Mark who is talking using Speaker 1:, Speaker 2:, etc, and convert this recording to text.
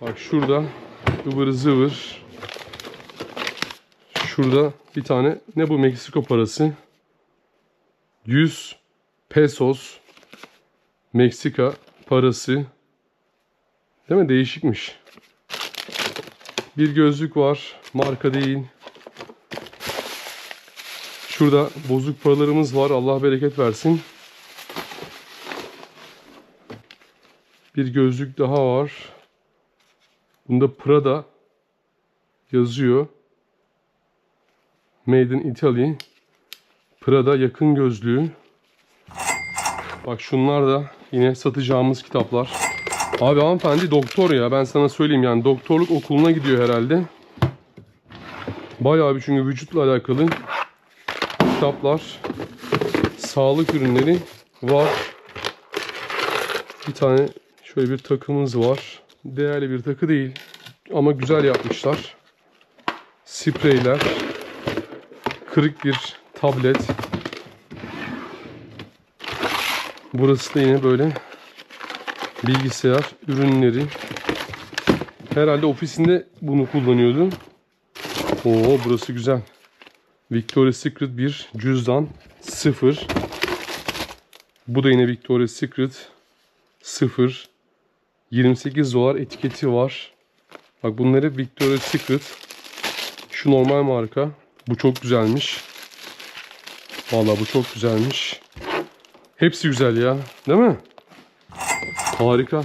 Speaker 1: Bak şurada ıvır zıvır. Şurada bir tane ne bu Meksiko parası? 100 pesos Meksika parası. Değil mi? Değişikmiş. Bir gözlük var. Marka değil. Şurada bozuk paralarımız var. Allah bereket versin. Bir gözlük daha var. Bunda Prada yazıyor. Made in Italy. Prada yakın gözlüğü. Bak şunlar da yine satacağımız kitaplar. Abi hanımefendi doktor ya ben sana söyleyeyim yani doktorluk okuluna gidiyor herhalde. Bayağı bir çünkü vücutla alakalı kitaplar, sağlık ürünleri var. Bir tane şöyle bir takımız var. Değerli bir takı değil ama güzel yapmışlar. Spreyler, kırık bir tablet. Burası da yine böyle bilgisayar ürünleri. Herhalde ofisinde bunu kullanıyordu. Oo burası güzel. Victoria's Secret bir cüzdan 0. Bu da yine Victoria's Secret 0. 28 dolar etiketi var. Bak bunları hep Victoria's Secret. Şu normal marka. Bu çok güzelmiş. Vallahi bu çok güzelmiş. Hepsi güzel ya. Değil mi? Harika.